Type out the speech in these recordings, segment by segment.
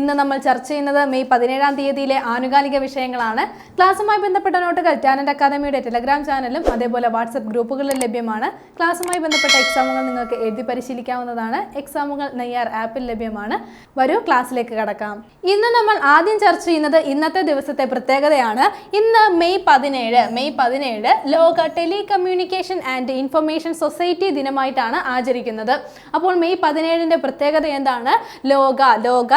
ഇന്ന് നമ്മൾ ചർച്ച ചെയ്യുന്നത് മെയ് പതിനേഴാം തീയതിയിലെ ആനുകാലിക വിഷയങ്ങളാണ്. ക്ലാസ്സുമായി ബന്ധപ്പെട്ട നോട്ടുകൾ ടാലന്റ് അക്കാദമിയുടെ ടെലഗ്രാം ചാനലും അതേപോലെ വാട്സപ്പ് ഗ്രൂപ്പുകളിലും ലഭ്യമാണ്. ക്ലാസ്സുമായി ബന്ധപ്പെട്ട എക്സാമുകൾ നിങ്ങൾക്ക് എഴുതി പരിശീലിക്കാവുന്നതാണ്. എക്സാമുകൾ നെയ്യാർ ആപ്പിൽ ലഭ്യമാണ്. വരൂ ക്ലാസ്സിലേക്ക് കടക്കാം. ഇന്ന് നമ്മൾ ആദ്യം ചർച്ച ചെയ്യുന്നത് ഇന്നത്തെ ദിവസത്തെ പ്രത്യേകതയാണ്. ഇന്ന് മെയ് പതിനേഴ് മെയ് പതിനേഴ് ലോക ടെലികമ്മ്യൂണിക്കേഷൻ ആൻഡ് ഇൻഫർമേഷൻ സൊസൈറ്റി ദിനമായിട്ടാണ് ആചരിക്കുന്നത്. അപ്പോൾ മെയ് പതിനേഴിന്റെ പ്രത്യേകത എന്താണ്? ലോക ലോക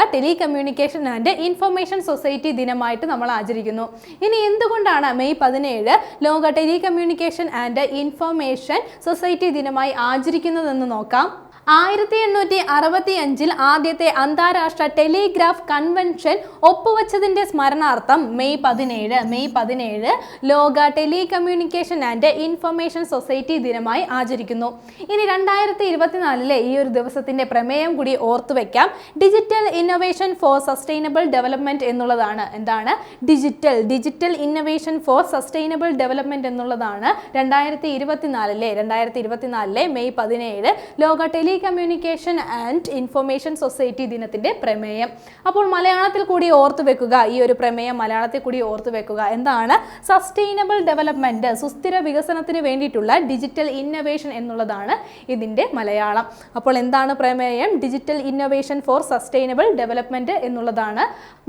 ടെലികമ്മ്യൂണിക്കേഷൻ ആൻഡ് ഇൻഫർമേഷൻ സൊസൈറ്റി ദിനമായിട്ട് നമ്മൾ ആചരിക്കുന്നു. ഇനി എന്തുകൊണ്ടാണ് മെയ് പതിനേഴ് ലോക ടെലികമ്മ്യൂണിക്കേഷൻ ആൻഡ് ഇൻഫർമേഷൻ സൊസൈറ്റി ദിനമായി ആചരിക്കുന്നതെന്ന് നോക്കാം. ആയിരത്തി എണ്ണൂറ്റി അറുപത്തി അഞ്ചിൽ ആദ്യത്തെ അന്താരാഷ്ട്ര ടെലിഗ്രാഫ് കൺവെൻഷൻ ഒപ്പുവച്ചതിന്റെ സ്മരണാർത്ഥം മെയ് പതിനേഴ്. മെയ് പതിനേഴ് ലോക ടെലികമ്മ്യൂണിക്കേഷൻ ആൻഡ് ഇൻഫർമേഷൻ സൊസൈറ്റി ദിനമായി ആചരിക്കുന്നു. ഇനി രണ്ടായിരത്തി ഇരുപത്തിനാലിലെ ഈ ഒരു ദിവസത്തിന്റെ പ്രമേയം കൂടി ഓർത്തുവെക്കാം digital innovation for sustainable development എന്നുള്ളതാണ്. എന്താണ്? Digital digital innovation for sustainable development എന്നുള്ളതാണ് രണ്ടായിരത്തി ഇരുപത്തിനാലിലെ രണ്ടായിരത്തി ഇരുപത്തിനാലിലെ മെയ് പതിനേഴ് ലോക ടെലികമ്മ്യൂണിക്കേഷൻ ആൻഡ് ഇൻഫർമേഷൻ സൊസൈറ്റി ദിനത്തിന്റെ പ്രമേയം. അപ്പോൾ മലയാളത്തിൽ കൂടി ഓർത്തു വെക്കുക ഈ ഒരു പ്രമേയം മലയാളത്തിൽ കൂടി ഓർത്തു വെക്കുക എന്താണ്? സസ്റ്റൈനബിൾ ഡെവലപ്മെന്റ് സുസ്ഥിര വികസനത്തിന് വേണ്ടിയിട്ടുള്ള ഡിജിറ്റൽ ഇന്നൊവേഷൻ എന്നുള്ളതാണ് ഇതിന്റെ മലയാളം. അപ്പോൾ എന്താണ് പ്രമേയം? Digital innovation for sustainable development എന്നുള്ളതാണ്.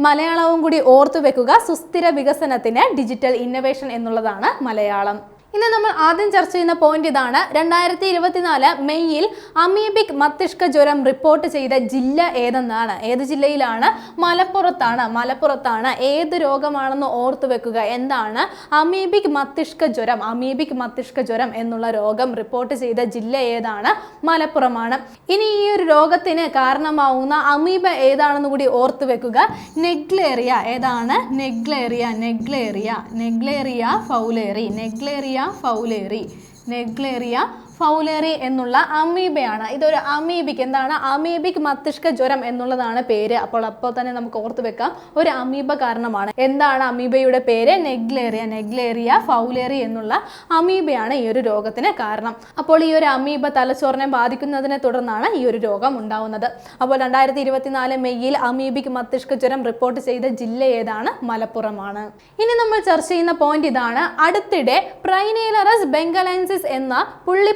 മലയാളവും കൂടി ഓർത്തു വെക്കുക സുസ്ഥിര വികസനത്തിന് ഡിജിറ്റൽ ഇന്നൊവേഷൻ എന്നുള്ളതാണ് മലയാളം. ഇന്ന് നമ്മൾ ആദ്യം ചർച്ച ചെയ്യുന്ന പോയിന്റ് ഇതാണ്. രണ്ടായിരത്തി ഇരുപത്തിനാല് മെയ്യിൽ അമീബിക് മസ്തിഷ്ക ജ്വരം റിപ്പോർട്ട് ചെയ്ത ജില്ല ഏതെന്നാണ്? ഏത് ജില്ലയിലാണ്? മലപ്പുറത്താണ്. മലപ്പുറത്താണ്. ഏത് രോഗമാണെന്ന് ഓർത്തു വെക്കുക. എന്താണ്? അമീബിക് മസ്തിഷ്ക ജ്വരം അമീബിക് മസ്തിഷ്ക ജ്വരം എന്നുള്ള രോഗം റിപ്പോർട്ട് ചെയ്ത ജില്ല ഏതാണ്? മലപ്പുറമാണ്. ഇനി ഈ ഒരു രോഗത്തിന് കാരണമാവുന്ന അമീബ ഏതാണെന്ന് കൂടി ഓർത്തു വെക്കുക. നെഗ്ലേറിയ ഏതാണ്? Naegleria Naegleria Naegleria fowleri. Naegleria fowleri. Naegleria fowleri എന്നുള്ള അമീബയാണ്. ഇതൊരു അമീബിക് എന്താണ്? അമീബിക് മസ്തിഷ്ക ജ്വരം എന്നുള്ളതാണ് പേര്. അപ്പോൾ അപ്പോൾ തന്നെ നമുക്ക് ഓർത്ത് വെക്കാം. ഒരു അമീബ കാരണമാണ്. എന്താണ് അമീബയുടെ പേര്? നെഗ്ലേറിയ. നെഗ്ലേറിയ ഫൗലേറി എന്നുള്ള അമീബയാണ് ഈ ഒരു രോഗത്തിന് കാരണം. അപ്പോൾ ഈ ഒരു അമീബ തലച്ചോറിനെ ബാധിക്കുന്നതിനെ തുടർന്നാണ് ഈ ഒരു രോഗം ഉണ്ടാവുന്നത്. അപ്പോൾ രണ്ടായിരത്തി ഇരുപത്തിനാല് മെയ്യിൽ അമീബിക് മസ്തിഷ്ക ജ്വരം റിപ്പോർട്ട് ചെയ്ത ജില്ല ഏതാണ്? മലപ്പുറമാണ്. ഇനി നമ്മൾ ചർച്ച ചെയ്യുന്ന പോയിന്റ് ഇതാണ്. അടുത്തിടെ പ്രൈനേലറസ് ബെങ്കലൻസിസ് എന്ന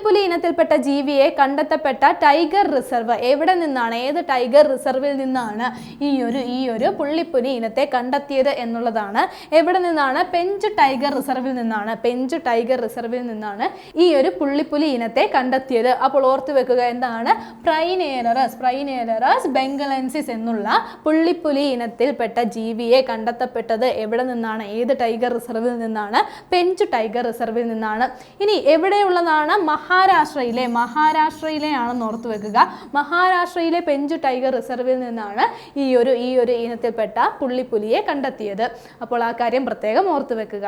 പുള്ളിപ്പുലി ഇനത്തിൽപ്പെട്ട ജീവിയെ കണ്ടെത്തപ്പെട്ട ടൈഗർ റിസർവ് എവിടെ നിന്നാണ് ഏത് ടൈഗർ റിസർവിൽ നിന്നാണ് ഈ ഒരു ഈ ഒരു പുള്ളിപ്പുലി ഇനത്തെ കണ്ടെത്തിയത് എന്നുള്ളതാണ്. എവിടെ നിന്നാണ് പെഞ്ച് ടൈഗർ റിസർവിൽ നിന്നാണ് പെഞ്ച് ടൈഗർ റിസർവിൽ നിന്നാണ് ഈ ഒരു പുള്ളിപ്പുലി ഇനത്തെ കണ്ടെത്തിയത്. അപ്പോൾ ഓർത്തു വെക്കുക എന്താണ്? പ്രൈനേലറസ് പ്രൈനേലറസ് ബെങ്കലൻസിസ് എന്നുള്ള പുള്ളിപ്പുലി ഇനത്തിൽപ്പെട്ട ജീവിയെ കണ്ടെത്തപ്പെട്ടത് എവിടെ നിന്നാണ് ഏത് ടൈഗർ റിസർവിൽ നിന്നാണ് പെഞ്ച് ടൈഗർ റിസർവിൽ നിന്നാണ്. ഇനി എവിടെയുള്ളതാണ് മഹാരാഷ്ട്രയിലെ മഹാരാഷ്ട്രയിലെ ആണെന്ന് ഓർത്തു വെക്കുക. മഹാരാഷ്ട്രയിലെ പെഞ്ചു ടൈഗർ റിസർവിൽ നിന്നാണ് ഈ ഒരു ഈ ഒരു ഇനത്തിൽപ്പെട്ട പുള്ളിപ്പുലിയെ കണ്ടെത്തിയത്. അപ്പോൾ ആ കാര്യം പ്രത്യേകം ഓർത്തു വെക്കുക.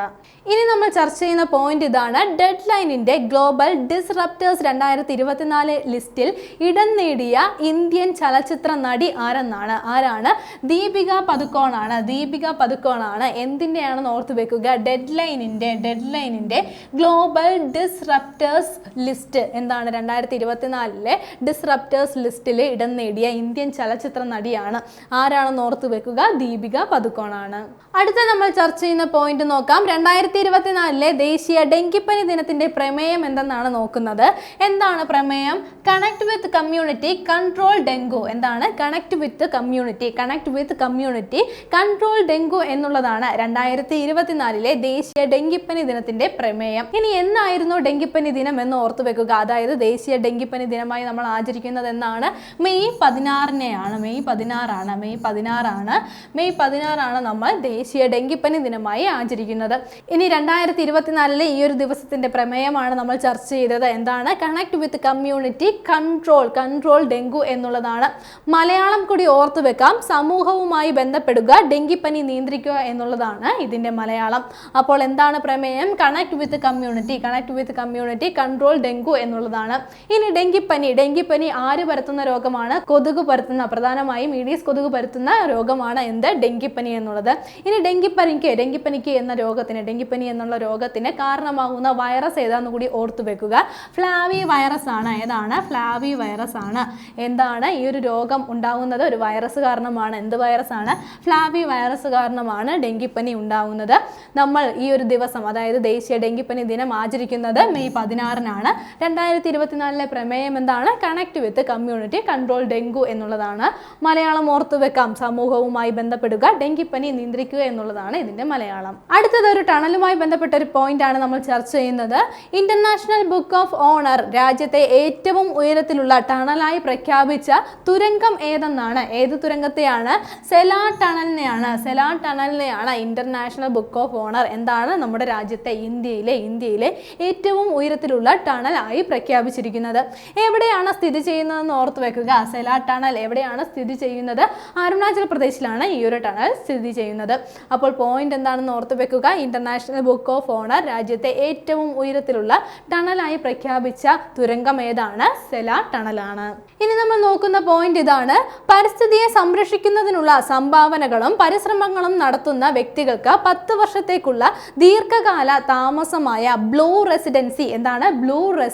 ഇനി നമ്മൾ ചർച്ച ചെയ്യുന്ന പോയിന്റ് ഇതാണ് ഡെഡ് ലൈനിന്റെ ഗ്ലോബൽ ഡിസ്റപ്റ്റേഴ്സ് രണ്ടായിരത്തി ഇരുപത്തിനാല് ലിസ്റ്റിൽ ഇടം നേടിയ ഇന്ത്യൻ ചലച്ചിത്ര നടി ആരെന്നാണ്? ആരാണ്? ദീപിക പതുക്കോണാണ് ദീപിക പതുക്കോണാണ് എന്തിന്റെയാണെന്ന് ഓർത്തു വെക്കുക. ഡെഡ് ലൈനിന്റെ ഡെഡ് ലൈനിന്റെ ഗ്ലോബൽ ഡിസ്റപ്റ്റേഴ്സ് ലിസ്റ്റ്. എന്താണ് രണ്ടായിരത്തി ഇരുപത്തിനാലിലെ ഡിസ്റപ്റ്റേഴ്സ് ലിസ്റ്റിൽ ഇടം നേടിയ ഇന്ത്യൻ ചലച്ചിത്ര നടിയാണ്. ആരാണെന്ന് ഓർത്തു വെക്കുക? ദീപിക പതുക്കോണാണ് അടുത്ത നമ്മൾ ചർച്ച ചെയ്യുന്ന പോയിന്റ് നോക്കാം. രണ്ടായിരത്തി ഇരുപത്തിനാലിലെ ദേശീയ ഡെങ്കിപ്പനി ദിനത്തിന്റെ പ്രമേയം എന്തെന്നാണ് നോക്കുന്നത്? എന്താണ് പ്രമേയം? Connect with community control dengue എന്താണ്? Connect with community connect with community control dengue എന്നുള്ളതാണ് രണ്ടായിരത്തി ഇരുപത്തിനാലിലെ ദേശീയ ഡെങ്കിപ്പനി ദിനത്തിന്റെ പ്രമേയം. ഇനി എന്നായിരുന്നു ഡെങ്കിപ്പനി ദിനം എന്ന് ഓർത്തു വെക്കുക. അതായത് ദേശീയ ഡെങ്കിപ്പനി ദിനമായി നമ്മൾ ആചരിക്കുന്നത് എന്നാണ് മെയ് പതിനാറിനെയാണ്. മെയ് പതിനാറാണ്. മെയ് പതിനാറാണ്. മെയ് പതിനാറാണ് നമ്മൾ ദേശീയ ഡെങ്കിപ്പനി ദിനമായി ആചരിക്കുന്നത്. ഇനി രണ്ടായിരത്തി ഇരുപത്തിനാലിലെ ഈ ഒരു ദിവസത്തിന്റെ പ്രമേയമാണ് നമ്മൾ ചർച്ച ചെയ്തത്. എന്താണ്? Connect with community control control dengue എന്നുള്ളതാണ്. മലയാളം കൂടി ഓർത്തു വെക്കാം. സമൂഹവുമായി ബന്ധപ്പെടുക ഡെങ്കിപ്പനി നിയന്ത്രിക്കുക എന്നുള്ളതാണ് ഇതിന്റെ മലയാളം. അപ്പോൾ എന്താണ് പ്രമേയം? Connect with community connect with community control dengue dengue എന്നുള്ളതാണ്. ഇനി ഡെങ്കിപ്പനി ഡെങ്കിപ്പനി ആര് പരത്തുന്ന രോഗമാണ്? കൊതുക് പരത്തുന്ന പ്രധാനമായും ഈഡീസ് കൊതുക് പരത്തുന്ന രോഗമാണ് എന്ത്? ഡെങ്കിപ്പനി എന്നുള്ളത്. ഇനി ഡെങ്കിപ്പനിക്ക് ഡെങ്കിപ്പനിക്ക് എന്ന രോഗത്തിന് ഡെങ്കിപ്പനി എന്നുള്ള രോഗത്തിന് കാരണമാകുന്ന വൈറസ് ഏതാന്ന് കൂടി ഓർത്തു വെക്കുക. ഫ്ലാവി വൈറസ് ആണ്. ഏതാണ്? ഫ്ലാവി വൈറസ് ആണ്. എന്താണ് ഈ ഒരു രോഗം ഉണ്ടാകുന്നത് ഒരു വൈറസ് കാരണമാണ്. എന്ത് വൈറസ് ആണ്? ഫ്ലാവി വൈറസ് കാരണമാണ് ഡെങ്കിപ്പനി ഉണ്ടാകുന്നത് നമ്മൾ ഈ ഒരു ദിവസം അതായത് ദേശീയ ഡെങ്കിപ്പനി ദിനം ആചരിക്കുന്നത് മെയ് പതിനാറിനാണ്. രണ്ടായിരത്തി ഇരുപത്തിനാലിലെ പ്രമേയം എന്താണ്? Connect with community control dengue എന്നുള്ളതാണ്. മലയാളം ഓർത്തു വെക്കാം സമൂഹവുമായി ബന്ധപ്പെടുക ഡെങ്കിപ്പനി നിയന്ത്രിക്കുക എന്നുള്ളതാണ് ഇതിന്റെ മലയാളം. അടുത്തത് ഒരു ടണലുമായി ബന്ധപ്പെട്ട ഒരു പോയിന്റ് ആണ് നമ്മൾ ചർച്ച ചെയ്യുന്നത്. ഇന്റർനാഷണൽ ബുക്ക് ഓഫ് ഓണർ രാജ്യത്തെ ഏറ്റവും ഉയരത്തിലുള്ള ടണലായി പ്രഖ്യാപിച്ച തുരങ്കം ഏതെന്നാണ്? ഏത് തുരങ്കത്തെയാണ്? സെലാ ടണലിനെയാണ്. സെലാ ടണലിനെയാണ് ഇന്റർനാഷണൽ ബുക്ക് ഓഫ് ഓണർ എന്താണ്? നമ്മുടെ രാജ്യത്തെ ഇന്ത്യയിലെ ഇന്ത്യയിലെ ഏറ്റവും ഉയരത്തിലുള്ള ടണലായി പ്രഖ്യാപിച്ചിരിക്കുന്നത്. എവിടെയാണ് സ്ഥിതി ചെയ്യുന്നതെന്ന് ഓർത്ത് വെക്കുക. സെലാ ടണൽ എവിടെയാണ് സ്ഥിതി ചെയ്യുന്നത്? അരുണാചൽ പ്രദേശിലാണ് ഈ ഒരു ടണൽ സ്ഥിതി ചെയ്യുന്നത്. അപ്പോൾ പോയിന്റ് എന്താണെന്ന് ഓർത്ത് വെക്കുക. ഇന്റർനാഷണൽ ബുക്ക് ഓഫ് ഓണർ രാജ്യത്തെ ഏറ്റവും ഉയരത്തിലുള്ള ടണലായി പ്രഖ്യാപിച്ച തുരങ്കം ഏതാണ്? സെല ടണലാണ്. ഇനി നമ്മൾ നോക്കുന്ന പോയിന്റ് ഇതാണ്. പരിസ്ഥിതിയെ സംരക്ഷിക്കുന്നതിനുള്ള സംഭാവനകളും പരിശ്രമങ്ങളും നടത്തുന്ന വ്യക്തികൾക്ക് പത്ത് വർഷത്തേക്കുള്ള ദീർഘകാല താമസമായ ബ്ലൂ റെസിഡൻസി എന്താണ്? ബ്ലൂ റെസിഡൻസി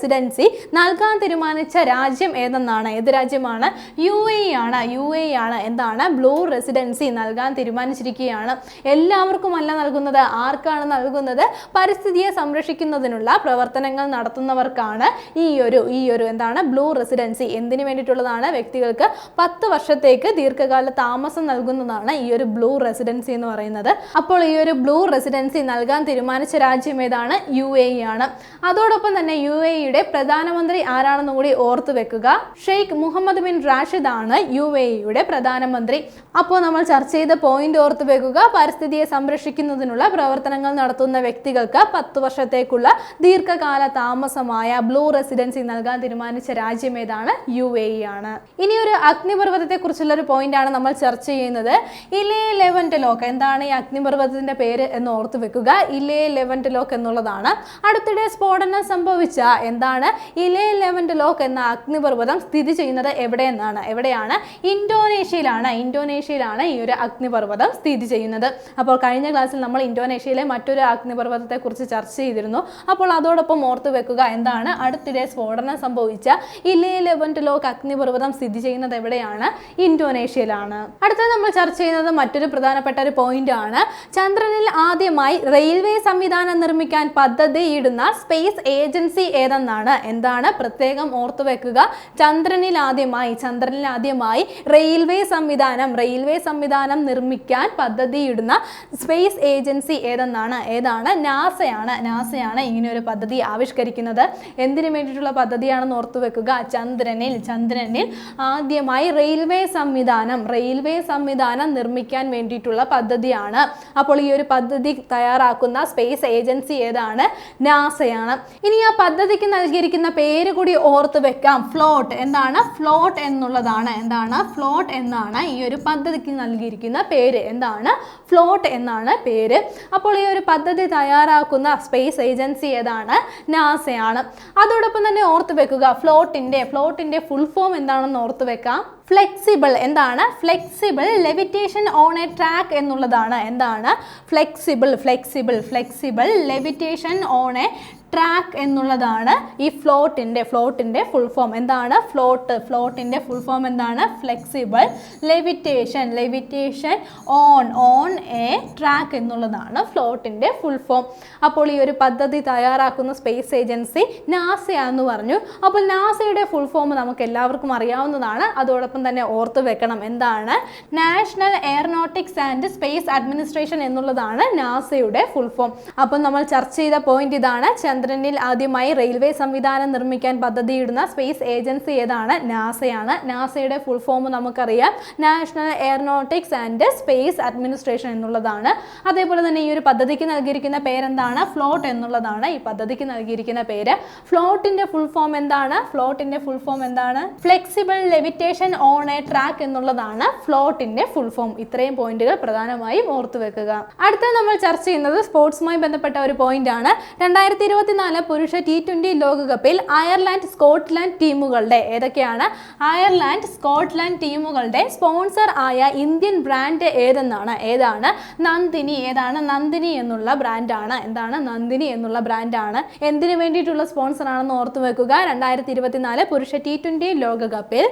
നൽകാൻ തീരുമാനിച്ച രാജ്യം ഏതെന്നാണ്? ഏത് രാജ്യമാണ്? യു എ ആണ്. യു എ ആണ്. എന്താണ്? ബ്ലൂ റെസിഡൻസി നൽകാൻ തീരുമാനിച്ചിരിക്കുകയാണ്. എല്ലാവർക്കുമല്ല നൽകുന്നത്. ആർക്കാണ് നൽകുന്നത്? പരിസ്ഥിതിയെ സംരക്ഷിക്കുന്നതിനുള്ള പ്രവർത്തനങ്ങൾ നടത്തുന്നവർക്കാണ് ഈ ഒരു ഈ ഒരു എന്താണ്? Blue residency. എന്തിനു വേണ്ടിയിട്ടുള്ളതാണ്? വ്യക്തികൾക്ക് പത്ത് വർഷത്തേക്ക് ദീർഘകാല താമസം നൽകുന്നതാണ് ഈ ഒരു ബ്ലൂ റെസിഡൻസി എന്ന് പറയുന്നത്. അപ്പോൾ ഈ ഒരു ബ്ലൂ റെസിഡൻസി നൽകാൻ തീരുമാനിച്ച രാജ്യം ഏതാണ്? യു എ ആണ്. അതോടൊപ്പം തന്നെ യു എ യുടെ പ്രധാനമന്ത്രി ആരാണെന്ന് കൂടി ഓർത്തു വെക്കുക. ഷെയ്ഖ് മുഹമ്മദ് ബിൻ റാഷിദ് ആണ് യു എ യുടെ പ്രധാനമന്ത്രി. അപ്പോൾ നമ്മൾ ചർച്ച ചെയ്ത പോയിന്റ് ഓർത്തു വെക്കുക. പരിസ്ഥിതിയെ സംരക്ഷിക്കുന്നതിനുള്ള പ്രവർത്തനങ്ങൾ നടത്തുന്ന വ്യക്തികൾക്ക് പത്ത് വർഷത്തേക്കുള്ള ദീർഘകാല താമസമായ ബ്ലൂ റെസിഡൻസി നൽകാൻ തീരുമാനിച്ച രാജ്യം ഏതാണ്? യു എ ആണ്. ഇനി ഒരു അഗ്നിപർവതത്തെ കുറിച്ചുള്ള ഒരു പോയിന്റ് ആണ് നമ്മൾ ചർച്ച ചെയ്യുന്നത്. Ili Lewotolok. എന്താണ് ഈ അഗ്നിപർവതത്തിന്റെ പേര് എന്ന് ഓർത്തു വെക്കുക. ഇലേ ലെവന്റ് ലോക്ക് എന്നുള്ളതാണ്. അടുത്തിടെ സ്ഫോടനം സംഭവിച്ച എന്താണ്? ഇലേ ലെവന്റ് ലോക്ക് എന്ന അഗ്നിപർവതം സ്ഥിതി ചെയ്യുന്നത് എവിടെയെന്നാണ്? എവിടെയാണ്? ഇന്തോനേഷ്യയിലാണ്. ഇന്തോനേഷ്യയിലാണ് ഈ ഒരു അഗ്നിപർവതം സ്ഥിതി ചെയ്യുന്നത്. അപ്പോൾ കഴിഞ്ഞ ക്ലാസ്സിൽ നമ്മൾ ഇന്തോനേഷ്യയിലെ മറ്റൊരു അഗ്നിപർവതത്തെ കുറിച്ച് ചർച്ച ചെയ്തിരുന്നു. അപ്പോൾ അതോടൊപ്പം ഓർത്തു വെക്കുക എന്താണ്? അടുത്തിടെ സ്ഫോടനം സംഭവിച്ച ഇലേ ലെവന്റ് ലോക്ക് അഗ്നിപർവതം സ്ഥിതി ചെയ്യുന്നത് എവിടെയാണ്? ഇന്തോനേഷ്യയിലാണ്. അടുത്തത് നമ്മൾ ചർച്ച ചെയ്യുന്നത് മറ്റൊരു പ്രധാനപ്പെട്ട ഒരു പോയിന്റ് ആണ് ചന്ദ്രനിൽ ആദ്യമായി റെയിൽവേ സംവിധാനം നിർമ്മിക്കാൻ പദ്ധതിയിടുന്ന സ്പേസ് ഏജൻസി ഏതെന്നാണ് എന്താണ് പ്രത്യേകം ഓർത്തു വെക്കുക. ചന്ദ്രനിൽ ആദ്യമായി ചന്ദ്രനിൽ ആദ്യമായി റെയിൽവേ സംവിധാനം റെയിൽവേ സംവിധാനം നിർമ്മിക്കാൻ പദ്ധതിയിടുന്ന സ്പേസ് ഏജൻസി ഏതെന്നാണ്? ഏതാണ്? നാസയാണ്. നാസയാണ് ഇങ്ങനെ ഒരു പദ്ധതി ആവിഷ്കരിക്കുന്നത്. എന്തിനു വേണ്ടിയിട്ടുള്ള പദ്ധതിയാണെന്ന് ഓർത്തു വെക്കുക. ചന്ദ്രനിൽ ചന്ദ്രനിൽ ആദ്യമായി റെയിൽവേ സംവിധാനം റെയിൽവേ സംവിധാനം നിർമ്മിക്കാൻ വേണ്ടിയിട്ടുള്ള പദ്ധതിയാണ്. അപ്പോൾ ഈ ഒരു പദ്ധതി തയ്യാറാക്കുന്ന സ്പേസ് ഏജൻസി ഏതാണ്? നാസയാണ്. ഇനി ആ പദ്ധതിക്ക് നൽകിയിരിക്കുന്ന പേര് കൂടി ഓർത്ത് വെക്കാം. ഫ്ലോട്ട് എന്താണ്? ഫ്ലോട്ട് എന്നുള്ളതാണ്. എന്താണ്? ഫ്ലോട്ട് എന്നാണ് ഈ ഒരു പദ്ധതിക്ക് നൽകിയിരിക്കുന്ന പേര്. എന്താണ്? ഫ്ലോട്ട് എന്നാണ് പേര്. അപ്പോൾ ഈ ഒരു പദ്ധതി തയ്യാറാക്കുന്ന സ്പേസ് ഏജൻസി ഏതാണ്? നാസയാണ്. അതോടൊപ്പം തന്നെ ഓർത്ത് വെക്കുക ഫ്ലോട്ടിന്റെ ഫ്ലോട്ടിന്റെ ഫുൾ ഫോം എന്താണെന്ന് ഓർത്ത് വെക്കാം. ഫ്ലെക്സിബിൾ എന്താണ്? Flexible levitation on a track എന്നുള്ളതാണ്. എന്താണ്? Flexible flexible flexible levitation on a track എന്നുള്ളതാണ് ഈ ഫ്ലോട്ടിന്റെ ഫ്ലോട്ടിന്റെ ഫുൾ ഫോം എന്താണ്? ഫ്ലോട്ട് ഫ്ലോട്ടിന്റെ ഫുൾ ഫോം എന്താണ്? Flexible levitation levitation on on a track എന്നുള്ളതാണ് ഫ്ലോട്ടിന്റെ ഫുൾ ഫോം അപ്പോൾ ഈ ഒരു പദ്ധതി തയ്യാറാക്കുന്ന സ്പേസ് ഏജൻസി നാസയാന്ന് പറഞ്ഞു. അപ്പോൾ നാസയുടെ ഫുൾ ഫോം നമുക്ക് എല്ലാവർക്കും അറിയാവുന്നതാണ്. അതോടൊപ്പം തന്നെ ഓർത്ത് വെക്കണം എന്താണ്? National aeronautics and space administration എന്നുള്ളതാണ് നാസയുടെ ഫുൾ ഫോം അപ്പോൾ നമ്മൾ ചർച്ച ചെയ്ത പോയിന്റ് ഇതാണ്. ചന്ദ്രനിൽ ആദ്യമായി റെയിൽവേ സംവിധാനം നിർമ്മിക്കാൻ പദ്ധതിയിടുന്ന സ്പേസ് ഏജൻസി ഏതാണ്? നാസയാണ്. നാസയുടെ ഫുൾ ഫോം നമുക്കറിയാം. National aeronautics and space administration എന്നുള്ളതാണ്. അതേപോലെ തന്നെ ഈ ഒരു പദ്ധതിക്ക് നൽകിയിരിക്കുന്ന പേരെന്താണ്? ഫ്ലോട്ട് എന്നുള്ളതാണ് ഈ പദ്ധതിക്ക് നൽകിയിരിക്കുന്ന പേര്. ഫ്ലോട്ടിന്റെ ഫുൾ ഫോം എന്താണ്? ഫ്ലോട്ടിന്റെ ഫുൾ ഫോം എന്താണ്? Flexible levitation on a track എന്നുള്ളതാണ് ഫ്ലോട്ടിന്റെ ഫുൾ ഫോം. ഇത്രയും പോയിന്റുകൾ പ്രധാനമായും ഓർത്തു വെക്കുക അടുത്ത നമ്മൾ ചർച്ച ചെയ്യുന്നത് സ്പോർട്സുമായി ബന്ധപ്പെട്ട ഒരു പോയിന്റ് ആണ് രണ്ടായിരത്തി ഇരുപത്തിനാല് പുരുഷ ടി ട്വന്റി ലോകകപ്പിൽ അയർലാൻഡ് സ്കോട്ട്ലാൻഡ് ടീമുകളുടെ ഏതൊക്കെയാണ്? അയർലാൻഡ് സ്കോട്ട്ലാൻഡ് ടീമുകളുടെ സ്പോൺസർ ആയ ഇന്ത്യൻ ബ്രാൻഡ് ഏതെന്നാണ്? ഏതാണ്? നന്ദിനി. ഏതാണ് നന്ദിനി എന്നുള്ള ബ്രാൻഡാണ്. എന്താണ് നന്ദിനി എന്നുള്ള ബ്രാൻഡാണ്? എന്തിനു വേണ്ടിയിട്ടുള്ള സ്പോൺസർ ആണെന്ന് ഓർത്തു വെക്കുക. രണ്ടായിരത്തി ഇരുപത്തിനാല് പുരുഷ ടി ട്വന്റി ലോകകപ്പിൽ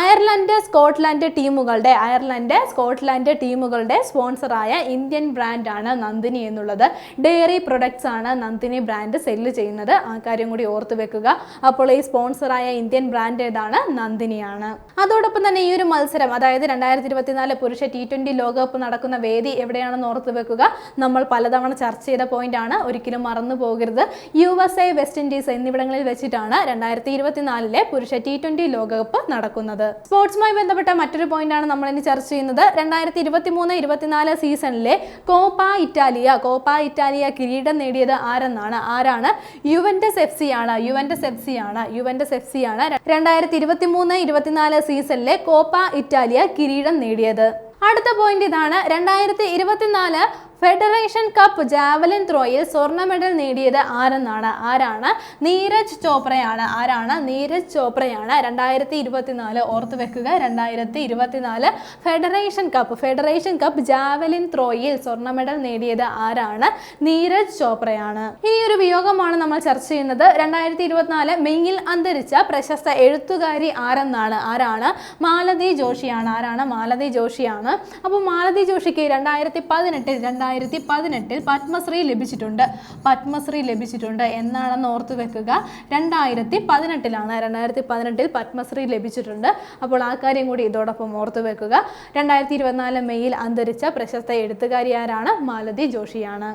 അയർലൻഡ് സ്കോട്ട്ലാൻഡ് ടീമുകളുടെ അയർലൻഡ് സ്കോട്ട്ലാൻഡ് ടീമുകളുടെ സ്പോൺസറായ ഇന്ത്യൻ ബ്രാൻഡാണ് നന്ദിനി എന്നുള്ളത്. ഡെയറി പ്രൊഡക്ട്സ് ആണ് നന്ദിനി ബ്രാൻഡ് സെല്ല് ചെയ്യുന്നത്. ആ കാര്യം കൂടി ഓർത്തു വെക്കുക. അപ്പോൾ ഈ സ്പോൺസറായ ഇന്ത്യൻ ബ്രാൻഡ് ഏതാണ്? നന്ദിനിയാണ്. അതോടൊപ്പം തന്നെ ഈ ഒരു മത്സരം അതായത് രണ്ടായിരത്തി ഇരുപത്തിനാല് പുരുഷ ടി ട്വന്റി ലോകകപ്പ് നടക്കുന്ന വേദി എവിടെയാണെന്ന് ഓർത്തു വെക്കുക. നമ്മൾ പലതവണ ചർച്ച ചെയ്ത പോയിന്റ് ആണ്. ഒരിക്കലും മറന്നു പോകരുത്. U S A West Indies എന്നിവിടങ്ങളിൽ വെച്ചിട്ടാണ് രണ്ടായിരത്തി ഇരുപത്തിനാലിലെ പുരുഷ ടി ട്വന്റി ലോകകപ്പ് നടക്കുന്നത്. സ്പോർട്സുമായി ബന്ധപ്പെട്ട മറ്റൊരു പോയിന്റ് ആണ് നമ്മൾ ഇനി ചർച്ച ചെയ്യുന്നത്. രണ്ടായിരത്തി ഇരുപത്തി മൂന്ന് ഇരുപത്തിനാല് സീസണിലെ കോപ്പ ഇറ്റാലിയ കോപ്പ ഇറ്റാലിയ കിരീടം നേടിയത് ആരെന്നാണ്? ആരാണ്? യുവന്റസ് എഫ് സി ആണ്. യുവന്റസ് എഫ് സി ആണ്. യുവന്റസ് എഫ് സി ആണ്. രണ്ടായിരത്തി ഇരുപത്തി മൂന്ന് ഇരുപത്തിനാല് സീസണിലെ കോപ്പ ഇറ്റാലിയ കിരീടം നേടിയത്. അടുത്ത പോയിന്റ് ഇതാണ്. രണ്ടായിരത്തി ഇരുപത്തിനാല് ഫെഡറേഷൻ കപ്പ് ജാവലിൻ ത്രോയിൽ സ്വർണ മെഡൽ നേടിയത് ആരെന്നാണ്? ആരാണ്? നീരജ് ചോപ്രയാണ്. ആരാണ്? നീരജ് ചോപ്രയാണ്. രണ്ടായിരത്തി ഇരുപത്തിനാല് ഓർത്ത് വെക്കുക. രണ്ടായിരത്തി ഇരുപത്തിനാല് federation cup. Federation cup javelin ത്രോയിൽ സ്വർണ മെഡൽ നേടിയത് ആരാണ്? നീരജ് ചോപ്രയാണ്. ഇനി ഒരു വിയോഗമാണ് നമ്മൾ ചർച്ച ചെയ്യുന്നത്. രണ്ടായിരത്തി ഇരുപത്തിനാല് മെയ്യിൽ അന്തരിച്ച പ്രശസ്ത എഴുത്തുകാരി ആരെന്നാണ്? ആരാണ്? മാലതി ജോഷിയാണ്. ആരാണ്? മാലതി ജോഷിയാണ്. അപ്പോൾ മാലതി ജോഷിക്ക് രണ്ടായിരത്തി പതിനെട്ടിൽ രണ്ടായിരത്തി പതിനെട്ടിൽ പത്മശ്രീ ലഭിച്ചിട്ടുണ്ട്. പത്മശ്രീ ലഭിച്ചിട്ടുണ്ട് എന്നാണെന്ന് ഓർത്ത് വെക്കുക. രണ്ടായിരത്തി പതിനെട്ടിലാണ് രണ്ടായിരത്തി പതിനെട്ടിൽ പത്മശ്രീ ലഭിച്ചിട്ടുണ്ട്. അപ്പോൾ ആ കാര്യം കൂടി ഇതോടൊപ്പം ഓർത്ത് വെക്കുക. രണ്ടായിരത്തി ഇരുപത്തിനാല് മെയ്യിൽ അന്തരിച്ച പ്രശസ്ത എഴുത്തുകാരി ആരാണ്? മാലതി ജോഷിയാണ്.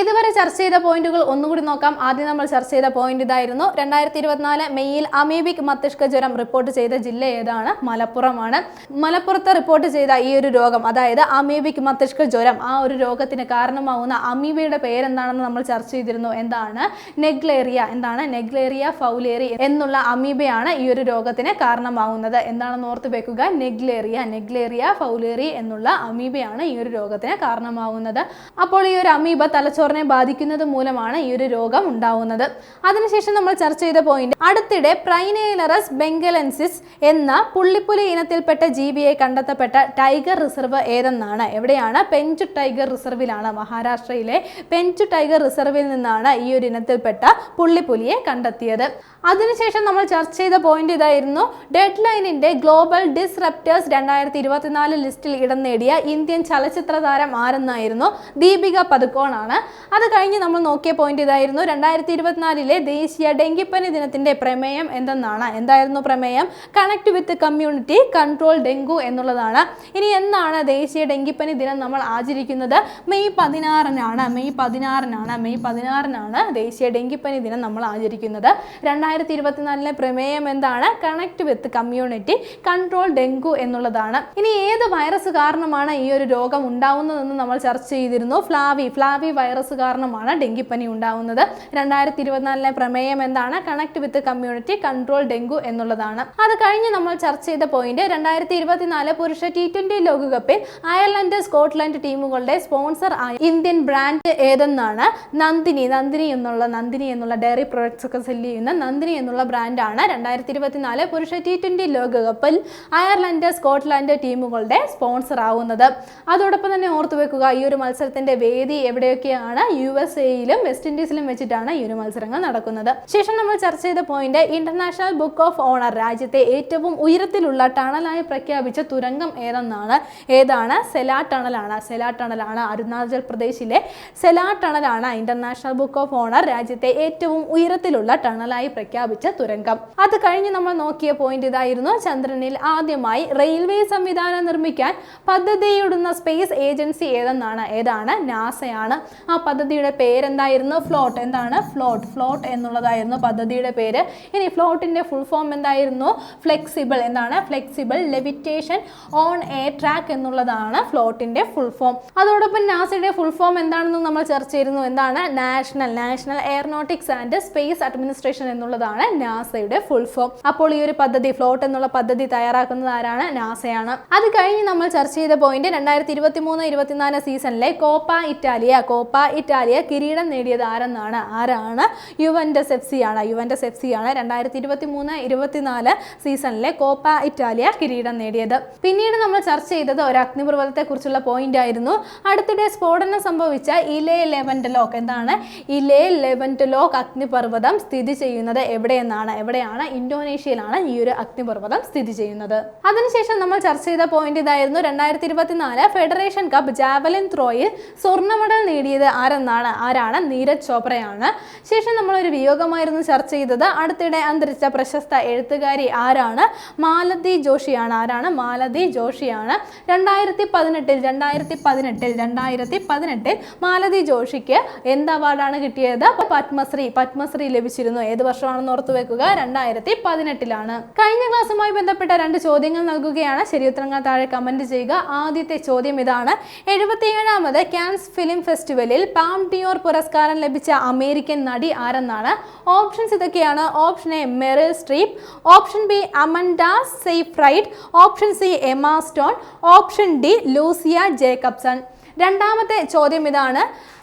ഇതുവരെ ചർച്ച ചെയ്ത പോയിന്റുകൾ ഒന്നുകൂടി നോക്കാം. ആദ്യം നമ്മൾ ചർച്ച ചെയ്ത പോയിന്റ് ഇതായിരുന്നു. രണ്ടായിരത്തി ഇരുപത്തിനാല് മെയ്യിൽ അമീബിക് മസ്തിഷ്ക ജ്വരം റിപ്പോർട്ട് ചെയ്ത ജില്ല ഏതാണ്? മലപ്പുറമാണ്. മലപ്പുറത്ത് റിപ്പോർട്ട് ചെയ്ത ഈ ഒരു രോഗം അതായത് അമീബിക് മസ്തിഷ്ക ജ്വരം ആ ഒരു രോഗത്തിന് കാരണമാവുന്ന അമീബയുടെ പേരെന്താണെന്ന് നമ്മൾ ചർച്ച ചെയ്തിരുന്നു. എന്താണ്? നെഗ്ലേറിയ. എന്താണ്? നെഗ്ലേറിയ ഫൗലേറി എന്നുള്ള അമീബയാണ് ഈ ഒരു രോഗത്തിന് കാരണമാവുന്നത്. എന്താണെന്ന് ഓർത്ത് വെക്കുക? നെഗ്ലേറിയ. നെഗ്ലേറിയ ഫൗലേറി എന്നുള്ള അമീബയാണ് ഈ ഒരു രോഗത്തിന് കാരണമാവുന്നത്. അപ്പോൾ ഈ ഒരു അമീബ തലച്ചോറിനെ ബാധിക്കുന്നത് മൂലമാണ് ഈ ഒരു രോഗം ഉണ്ടാവുന്നത്. അതിനുശേഷം നമ്മൾ ചർച്ച ചെയ്ത പോയിന്റ് അടുത്തിടെ പ്രൈനേലറസ് ബെങ്കലൻസിസ് എന്ന പുള്ളിപ്പുലി ഇനത്തിൽപ്പെട്ട ജീവിയെ കണ്ടെത്തപ്പെട്ട ടൈഗർ റിസർവ് ഏതെന്നാണ്? എവിടെയാണ്? പെഞ്ച് ടൈഗർ റിസർവിലാണ് മഹാരാഷ്ട്രയിലെ പെഞ്ച് ടൈഗർ റിസർവിൽ നിന്നാണ് ഈ ഒരു ഇനത്തിൽപ്പെട്ട പുള്ളിപ്പുലിയെ കണ്ടെത്തിയത്. അതിനുശേഷം നമ്മൾ ചർച്ച ചെയ്ത പോയിന്റ് ഇതായിരുന്നു. ഡെഡ് ലൈനിന്റെ ഗ്ലോബൽ ഡിസ്റപ്റ്റേഴ്സ് രണ്ടായിരത്തി ഇരുപത്തിനാല് ലിസ്റ്റിൽ ഇടം നേടിയ ഇന്ത്യൻ ചലച്ചിത്ര താരം ആരെന്നായിരുന്നു ദീപിക പതുക്കോണാണ് അത് കഴിഞ്ഞ് നമ്മൾ നോക്കിയ പോയിന്റ് ഇതായിരുന്നു. രണ്ടായിരത്തി ഇരുപത്തിനാലിലെ ദേശീയ ഡെങ്കിപ്പനി ദിനത്തിന്റെ പ്രമേയം എന്തെന്നാണ്? എന്തായിരുന്നു പ്രമേയം? Connect with community control dengue എന്നുള്ളതാണ്. ഇനി എന്നാണ് ദേശീയ ഡെങ്കിപ്പനി ദിനം നമ്മൾ ആചരിക്കുന്നത്? മെയ് പതിനാറിനാണ് മെയ് പതിനാറിനാണ് മെയ് പതിനാറിനാണ് ദേശീയ ഡെങ്കിപ്പനി ദിനം നമ്മൾ ആചരിക്കുന്നത്. രണ്ടായിരത്തി ഇരുപത്തിനാലിലെ പ്രമേയം എന്താണ്? Connect with community control dengue എന്നുള്ളതാണ്. ഇനി ഏത് വൈറസ് കാരണമാണ് ഈ ഒരു രോഗം ഉണ്ടാവുന്നതെന്ന് നമ്മൾ ചർച്ച ചെയ്തിരുന്നു? ഫ്ലാവി ഫ്ലാവി വൈറസ് കാരണമാണ് ഡെങ്കിപ്പനി ഉണ്ടാവുന്നത്. രണ്ടായിരത്തി ഇരുപത്തിനാലിലെ പ്രമേയം എന്താണ്? Connect with community control dengue എന്നുള്ളതാണ്. അത് കഴിഞ്ഞ് നമ്മൾ ചർച്ച ചെയ്ത പോയിന്റ് രണ്ടായിരത്തി ഇരുപത്തിനാല് പുരുഷ ടി ട്വന്റി ലോകകപ്പിൽ അയർലൻഡ് സ്കോട്ട്ലൻഡ് ടീമുകളുടെ സ്പോൺസർ ആയ ഇന്ത്യൻ ബ്രാൻഡ് ഏതെന്നാണ് നന്ദിനി നന്ദിനി എന്നുള്ള നന്ദിനി എന്നുള്ള ഡയറി പ്രൊഡക്ട്സ് ഒക്കെ സെല്ല് ചെയ്യുന്ന നന്ദിനി എന്നുള്ള ബ്രാൻഡാണ് രണ്ടായിരത്തി ഇരുപത്തിനാല് പുരുഷ ടി ട്വന്റി ലോകകപ്പിൽ അയർലൻഡ് സ്കോട്ട്ലൻഡ് ടീമുകളുടെ സ്പോൺസർ ആവുന്നത്. അതോടൊപ്പം തന്നെ ഓർത്തു വെക്കുക ഈ ഒരു മത്സരത്തിന്റെ വേദി എവിടെയൊക്കെയാണ്? യു എസ് എയിലും വെസ്റ്റ് ഇൻഡീസിലും വെച്ചിട്ടാണ് ഈ ഒരു മത്സരങ്ങൾ നടക്കുന്നത്. ശേഷം നമ്മൾ ചർച്ച ചെയ്ത point international book of honour രാജ്യത്തെ ഏറ്റവും ഉയരത്തിലുള്ള ടണലായി പ്രഖ്യാപിച്ച തുരങ്കം ഏതെന്നാണ്? ഏതാണ്? സെലാ ടണലാണ് സെലാ ടണലാണ് അരുണാചൽ പ്രദേശിലെ സെലാ ടണലാണ് ഇന്റർനാഷണൽ ബുക്ക് ഓഫ് ഓണർ രാജ്യത്തെ ഏറ്റവും ഉയരത്തിലുള്ള ടണലായി പ്രഖ്യാപിച്ച തുരങ്കം. അത് കഴിഞ്ഞ് നമ്മൾ നോക്കിയ പോയിന്റ് ഇതായിരുന്നു. ചന്ദ്രനിൽ ആദ്യമായി റെയിൽവേ സംവിധാനം നിർമ്മിക്കാൻ പദ്ധതിയിടുന്ന സ്പേസ് ഏജൻസി ഏതെന്നാണ്? ഏതാണ്? നാസയാണ്. ആ പദ്ധതിയുടെ പേരെന്തായിരുന്നു? ഫ്ലോട്ട്. എന്താണ്? ഫ്ലോട്ട്. ഫ്ലോട്ട് എന്നുള്ളതായിരുന്നു പദ്ധതിയുടെ പേര്. ഇനി ഫ്ലോട്ടിന്റെ ഫുൾ ഫോം എന്തായിരുന്നു? ഫ്ലെക്സിബിൾ. എന്താണ്? Flexible levitation on a track എന്നുള്ളതാണ് ഫ്ലോട്ടിന്റെ ഫുൾ ഫോം അതോടൊപ്പം നാസ നാസയുടെ ഫുൾ ഫോം എന്താണെന്ന് നമ്മൾ ചർച്ച ചെയ്യുന്നു. എന്താണ്? National national aeronautics and space administration എന്നുള്ളതാണ് നാസയുടെ ഫുൾ ഫോം അപ്പോൾ ഈ ഒരു പദ്ധതി ഫ്ലോട്ട് എന്നുള്ള പദ്ധതി തയ്യാറാക്കുന്നത് ആരാണ്? നാസയാണ്. അത് കഴിഞ്ഞ് നമ്മൾ ചർച്ച ചെയ്ത പോയിന്റ് രണ്ടായിരത്തി ഇരുപത്തി മൂന്ന് ഇരുപത്തിനാല് സീസണിലെ കോപ്പ ഇറ്റാലിയ. കോപ്പ ഇറ്റാലിയ കിരീടം നേടിയത് ആരെന്നാണ്? ആരാണ്? യുവൻഡസ് എഫ് സി ആണ് യുവൻഡസ് എഫ് സി ആണ് രണ്ടായിരത്തി ഇരുപത്തി മൂന്ന് ഇരുപത്തിനാല് സീസണിലെ കോപ്പ ഇറ്റാലിയ കിരീടം നേടിയത്. പിന്നീട് നമ്മൾ ചർച്ച ചെയ്തത് ഒരു അഗ്നിപർവതത്തെ കുറിച്ചുള്ള പോയിന്റ് ആയിരുന്നു. അടുത്തിടെ സ്ഫോടനം സംഭവിച്ച ഇലേ ലെവന്റ് ലോക്ക് എന്താണ്? ഇലേ ലെവന്റ് ലോക്ക് അഗ്നിപർവതം സ്ഥിതി ചെയ്യുന്നത് എവിടെയെന്നാണ്? എവിടെയാണ്? ഇന്തോനേഷ്യയിലാണ് ഈ ഒരു അഗ്നിപർവതം സ്ഥിതി ചെയ്യുന്നത്. അതിനുശേഷം നമ്മൾ ചർച്ച ചെയ്ത പോയിന്റ് ഇതായിരുന്നു രണ്ടായിരത്തി ഇരുപത്തിനാല് ഫെഡറേഷൻ കപ്പ് ജാവലിൻ ത്രോയിൽ സ്വർണ മെഡൽ നേടിയത് ആരെന്നാണ്? ആരാണ്? നീരജ് ചോപ്രയാണ്. ശേഷം നമ്മൾ ഒരു വിയോഗമായിരുന്നു ചർച്ച ചെയ്തത്. അടുത്തിടെ അന്തരിച്ച പ്രശസ്ത എഴുത്തുകാരി ആരാണ്? മാലതി ജോഷിയാണ്. ആരാണ്? മാലതി ജോഷിയാണ്. രണ്ടായിരത്തി പതിനെട്ടിൽ രണ്ടായിരത്തി പതിനെട്ടിൽ രണ്ടായിരത്തി പതിനെട്ടിൽ മാലതി ജോഷിക്ക് എന്ത് അവാർഡാണ് കിട്ടിയത്? പത്മശ്രീ പത്മശ്രീ ലഭിച്ചിരുന്നു. ഏത് വർഷമാണെന്ന് ഓർത്തു വെക്കുക? രണ്ടായിരത്തി പതിനെട്ടിലാണ്. കഴിഞ്ഞ ക്ലാസ്സുമായി ബന്ധപ്പെട്ട രണ്ട് ചോദ്യങ്ങൾ നൽകുകയാണ്. ശരിയുത്തരങ്ങൾ താഴെ കമന്റ് ചെയ്യുക. ആദ്യത്തെ ചോദ്യം ഇതാണ്. എഴുപത്തിയേഴാമത് കാൻസ് ഫിലിം ഫെസ്റ്റിവലിൽ പാം ഡിയോർ പുരസ്കാരം ലഭിച്ച അമേരിക്കൻ നടി ആരെന്നാണ്? ഓപ്ഷൻസ് ഇതൊക്കെയാണ്. Option A Meryl Streep. Option B Amanda Seyfried. Option C Emma Stone. Option D Lucia Jacobson. രണ്ടാമത്തെ ചോദ്യം ഇതാണ്.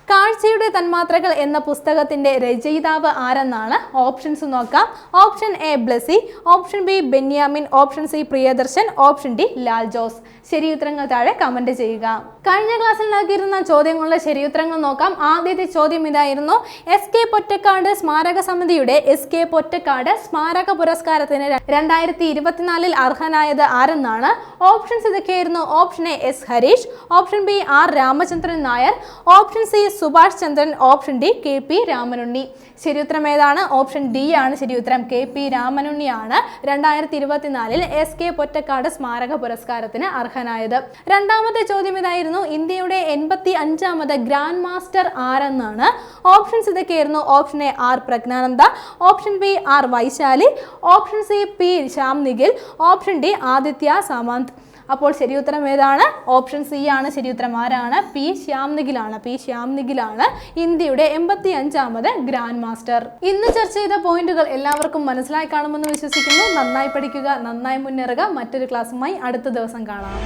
കാഴ്ചയുടെ തന്മാത്രകൾ എന്ന പുസ്തകത്തിന്റെ രചയിതാവ് ആരെന്നാണ്? ഓപ്ഷൻസ് നോക്കാം. Option A Blessy option B Benyamin option C Priyadarshan option D Lal Jose ശരിയുത്തരങ്ങൾ താഴെ കമന്റ് ചെയ്യുക. കഴിഞ്ഞ ക്ലാസ്സിൽ നൽകിയിരുന്ന ചോദ്യങ്ങളുടെ ശരിയുത്തരങ്ങൾ നോക്കാം. ആദ്യത്തെ ചോദ്യം ഇതായിരുന്നു. എസ് കെ പൊറ്റക്കാട് സ്മാരക സമിതിയുടെ എസ് കെ പൊറ്റക്കാട് സ്മാരക പുരസ്കാരത്തിന് രണ്ടായിരത്തി ഇരുപത്തിനാലിൽ അർഹനായത് ആരെന്നാണ്? ഓപ്ഷൻസ് ഇതൊക്കെയായിരുന്നു. Option A S Harish option B R Ramachandran Nair. Option C Subhash Chandran option D K P Ramanunni. ശരിയുത്തരം ഏതാണ്? ഓപ്ഷൻ ഡി ആണ് ശരിയുത്തരം കെ പി രാമനുണ്ണിയാണ് രണ്ടായിരത്തി ഇരുപത്തിനാലിൽ എസ് കെ പൊറ്റക്കാട് സ്മാരക പുരസ്കാരത്തിന് അർഹനായത്. രണ്ടാമത്തെ ചോദ്യം ഇതായിരുന്നു. ഇന്ത്യയുടെ എൺപത്തി അഞ്ചാമത് ഗ്രാൻഡ് മാസ്റ്റർ ആരെന്നാണ്? ഓപ്ഷൻസ് ഇതൊക്കെയായിരുന്നു. Option A R Praggnanandhaa option B R Vaishali option C P Shyam Nikhil option D Aditya Samant. അപ്പോൾ ശരിയുത്തരം ഏതാണ്? ഓപ്ഷൻ സി ആണ് ശരിയുത്തരം ആരാണ്? പി ശ്യാം നിഖിലാണ് പി ശ്യാം നിഖിലാണ് ഇന്ത്യയുടെ എൺപത്തി അഞ്ചാമത് ഗ്രാൻഡ് മാസ്റ്റർ. ഇന്ന് ചർച്ച ചെയ്ത പോയിന്റുകൾ എല്ലാവർക്കും മനസ്സിലായി കാണുമെന്ന് വിശ്വസിക്കുന്നു. നന്നായി പഠിക്കുക നന്നായി മുന്നേറുക. മറ്റൊരു ക്ലാസ്സുമായി അടുത്ത ദിവസം കാണാം.